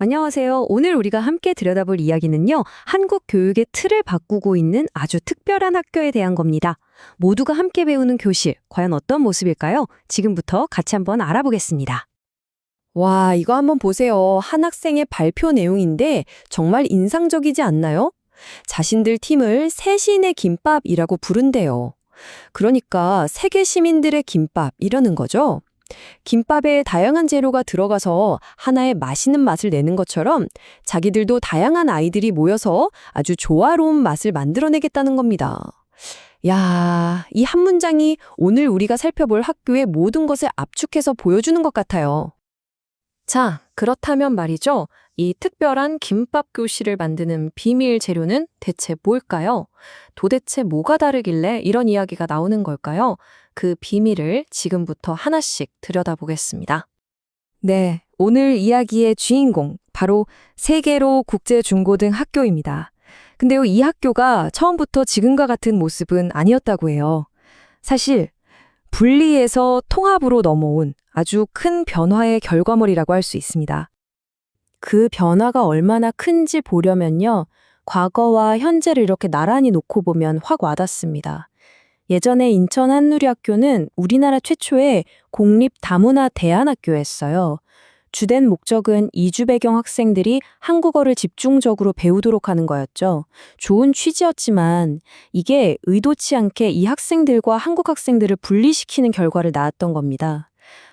안녕하세요. 오늘 우리가 함께 들여다볼 이야기는요, 한국 교육의 틀을 바꾸고 있는 아주 특별한 학교에 대한 겁니다. 모두가 함께 배우는 교실, 과연 어떤 모습일까요? 지금부터 같이 한번 알아보겠습니다. 와, 이거 한번 보세요. 한 학생의 발표 내용인데 정말 인상적이지 않나요? 자신들 팀을 세신의 김밥이라고 부른대요. 그러니까 세계 시민들의 김밥 이러는 거죠. 김밥에 다양한 재료가 들어가서 하나의 맛있는 맛을 내는 것처럼 자기들도 다양한 아이들이 모여서 아주 조화로운 맛을 만들어내겠다는 겁니다. 야, 이 한 문장이 오늘 우리가 살펴볼 학교의 모든 것을 압축해서 보여주는 것 같아요. 자, 그렇다면 말이죠. 이 특별한 김밥 교실을 만드는 비밀 재료는 대체 뭘까요? 도대체 뭐가 다르길래 이런 이야기가 나오는 걸까요? 그 비밀을 지금부터 하나씩 들여다보겠습니다. 네, 오늘 이야기의 주인공, 바로 세계로 국제중고등 학교입니다. 근데요, 이 학교가 처음부터 지금과 같은 모습은 아니었다고 해요. 사실, 분리에서 통합으로 넘어온 아주 큰 변화의 결과물이라고 할 수 있습니다. 그 변화가 얼마나 큰지 보려면요. 과거와 현재를 이렇게 나란히 놓고 보면 확 와닿습니다. 예전에 인천 한누리학교는 우리나라 최초의 공립 다문화 대안학교였어요. 주된 목적은 이주 배경 학생들이 한국어를 집중적으로 배우도록 하는 거였죠. 좋은 취지였지만 이게 의도치 않게 이 학생들과 한국 학생들을 분리시키는 결과를 낳았던 겁니다.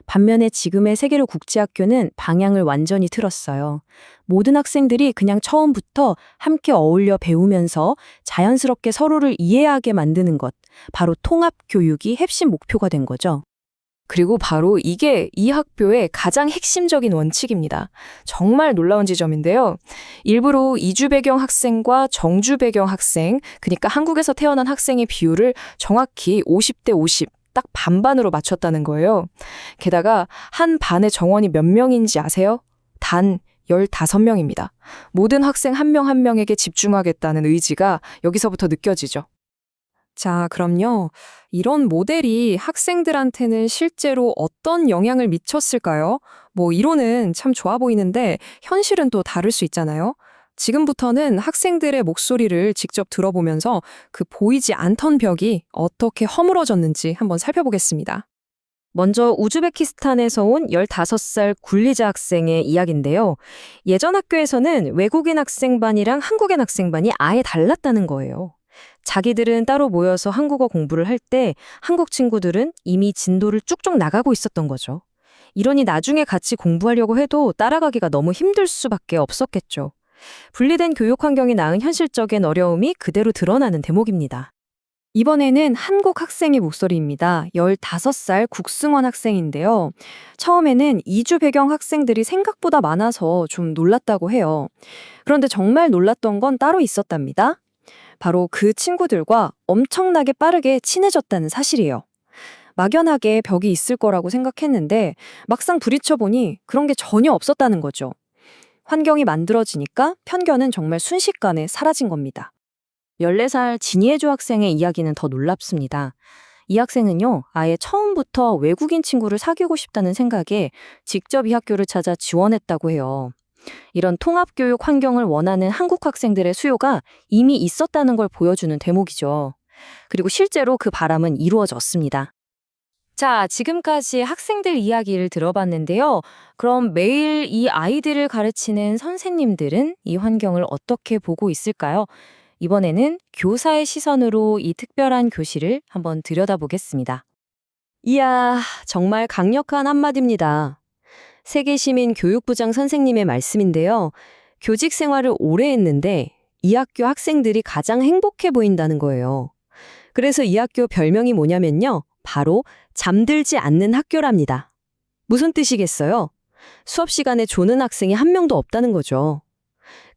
반면에 지금의 세계로 국제학교는 방향을 완전히 틀었어요. 모든 학생들이 그냥 처음부터 함께 어울려 배우면서 자연스럽게 서로를 이해하게 만드는 것, 바로 통합 교육이 핵심 목표가 된 거죠. 그리고 바로 이게 이 학교의 가장 핵심적인 원칙입니다. 정말 놀라운 지점인데요. 일부러 이주 배경 학생과 정주 배경 학생, 그러니까 한국에서 태어난 학생의 비율을 정확히 50대 50, 딱 반반으로 맞췄다는 거예요. 게다가 한 반의 정원이 몇 명인지 아세요? 단 15명입니다. 모든 학생 한명한 명에게 집중하겠다는 의지가 여기서부터 느껴지죠. 자, 그럼요. 이런 모델이 학생들한테는 실제로 어떤 영향을 미쳤을까요? 뭐, 이론은 참 좋아 보이는데, 현실은 또 다를 수 있잖아요. 지금부터는 학생들의 목소리를 직접 들어보면서 그 보이지 않던 벽이 어떻게 허물어졌는지 한번 살펴보겠습니다. 먼저 우즈베키스탄에서 온 15살 굴리자 학생의 이야기인데요. 예전 학교에서는 외국인 학생반이랑 한국인 학생반이 아예 달랐다는 거예요. 자기들은 따로 모여서 한국어 공부를 할 때 한국 친구들은 이미 진도를 쭉쭉 나가고 있었던 거죠. 이러니 나중에 같이 공부하려고 해도 따라가기가 너무 힘들 수밖에 없었겠죠. 분리된 교육 환경이 낳은 현실적인 어려움이 그대로 드러나는 대목입니다. 이번에는 한국 학생의 목소리입니다. 15살 국승원 학생인데요. 처음에는 이주 배경 학생들이 생각보다 많아서 좀 놀랐다고 해요. 그런데 정말 놀랐던 건 따로 있었답니다. 바로 그 친구들과 엄청나게 빠르게 친해졌다는 사실이에요. 막연하게 벽이 있을 거라고 생각했는데 막상 부딪혀보니 그런 게 전혀 없었다는 거죠. 환경이 만들어지니까 편견은 정말 순식간에 사라진 겁니다. 14살 진예주 학생의 이야기는 더 놀랍습니다. 이 학생은요, 아예 처음부터 외국인 친구를 사귀고 싶다는 생각에 직접 이 학교를 찾아 지원했다고 해요. 이런 통합교육 환경을 원하는 한국 학생들의 수요가 이미 있었다는 걸 보여주는 대목이죠. 그리고 실제로 그 바람은 이루어졌습니다. 자, 지금까지 학생들 이야기를 들어봤는데요. 그럼 매일 이 아이들을 가르치는 선생님들은 이 환경을 어떻게 보고 있을까요? 이번에는 교사의 시선으로 이 특별한 교실을 한번 들여다보겠습니다. 이야, 정말 강력한 한마디입니다. 세계시민 교육부장 선생님의 말씀인데요. 교직 생활을 오래 했는데 이 학교 학생들이 가장 행복해 보인다는 거예요. 그래서 이 학교 별명이 뭐냐면요. 바로 잠들지 않는 학교랍니다. 무슨 뜻이겠어요? 수업 시간에 조는 학생이 한 명도 없다는 거죠.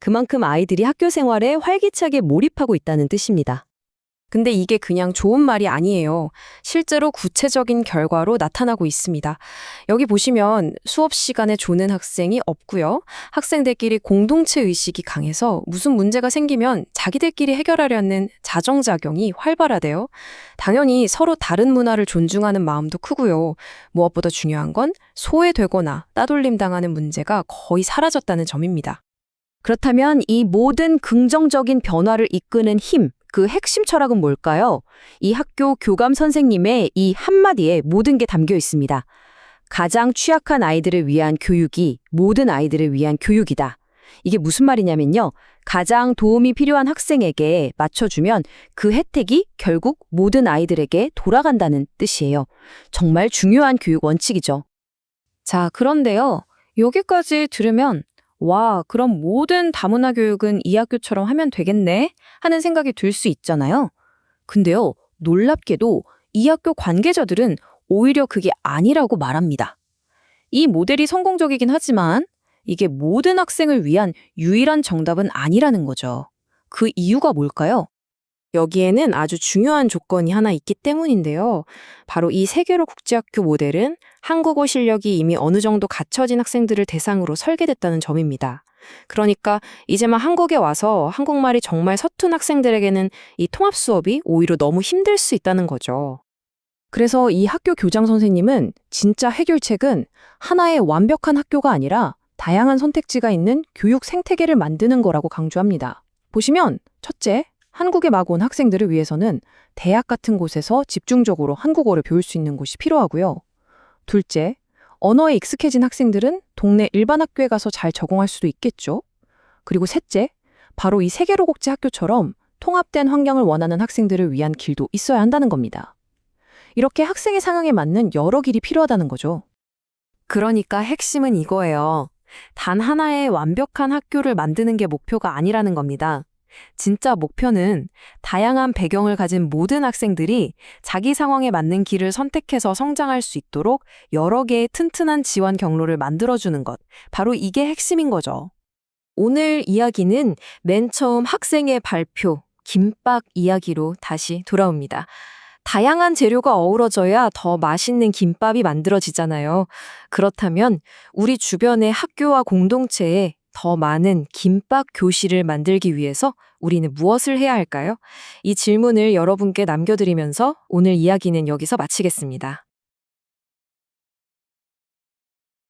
그만큼 아이들이 학교 생활에 활기차게 몰입하고 있다는 뜻입니다. 근데 이게 그냥 좋은 말이 아니에요. 실제로 구체적인 결과로 나타나고 있습니다. 여기 보시면 수업 시간에 조는 학생이 없고요. 학생들끼리 공동체 의식이 강해서 무슨 문제가 생기면 자기들끼리 해결하려는 자정작용이 활발하대요. 당연히 서로 다른 문화를 존중하는 마음도 크고요. 무엇보다 중요한 건 소외되거나 따돌림 당하는 문제가 거의 사라졌다는 점입니다. 그렇다면 이 모든 긍정적인 변화를 이끄는 힘, 그 핵심 철학은 뭘까요? 이 학교 교감 선생님의 이 한마디에 모든 게 담겨 있습니다. 가장 취약한 아이들을 위한 교육이 모든 아이들을 위한 교육이다. 이게 무슨 말이냐면요. 가장 도움이 필요한 학생에게 맞춰주면 그 혜택이 결국 모든 아이들에게 돌아간다는 뜻이에요. 정말 중요한 교육 원칙이죠. 자, 그런데요. 여기까지 들으면 와, 그럼 모든 다문화 교육은 이 학교처럼 하면 되겠네? 하는 생각이 들 수 있잖아요. 근데요, 놀랍게도 이 학교 관계자들은 오히려 그게 아니라고 말합니다. 이 모델이 성공적이긴 하지만 이게 모든 학생을 위한 유일한 정답은 아니라는 거죠. 그 이유가 뭘까요? 여기에는 아주 중요한 조건이 하나 있기 때문인데요. 바로 이 세계로 국제학교 모델은 한국어 실력이 이미 어느 정도 갖춰진 학생들을 대상으로 설계됐다는 점입니다. 그러니까 이제만 한국에 와서 한국말이 정말 서툰 학생들에게는 이 통합 수업이 오히려 너무 힘들 수 있다는 거죠. 그래서 이 학교 교장 선생님은 진짜 해결책은 하나의 완벽한 학교가 아니라 다양한 선택지가 있는 교육 생태계를 만드는 거라고 강조합니다. 보시면 첫째, 한국에 막 온 학생들을 위해서는 대학 같은 곳에서 집중적으로 한국어를 배울 수 있는 곳이 필요하고요. 둘째, 언어에 익숙해진 학생들은 동네 일반 학교에 가서 잘 적응할 수도 있겠죠. 그리고 셋째, 바로 이 세계로 국제 학교처럼 통합된 환경을 원하는 학생들을 위한 길도 있어야 한다는 겁니다. 이렇게 학생의 상황에 맞는 여러 길이 필요하다는 거죠. 그러니까 핵심은 이거예요. 단 하나의 완벽한 학교를 만드는 게 목표가 아니라는 겁니다. 진짜 목표는 다양한 배경을 가진 모든 학생들이 자기 상황에 맞는 길을 선택해서 성장할 수 있도록 여러 개의 튼튼한 지원 경로를 만들어주는 것. 바로 이게 핵심인 거죠. 오늘 이야기는 맨 처음 학생의 발표, 김밥 이야기로 다시 돌아옵니다. 다양한 재료가 어우러져야 더 맛있는 김밥이 만들어지잖아요. 그렇다면 우리 주변의 학교와 공동체에 더 많은 김밥 교실을 만들기 위해서 우리는 무엇을 해야 할까요? 이 질문을 여러분께 남겨드리면서 오늘 이야기는 여기서 마치겠습니다.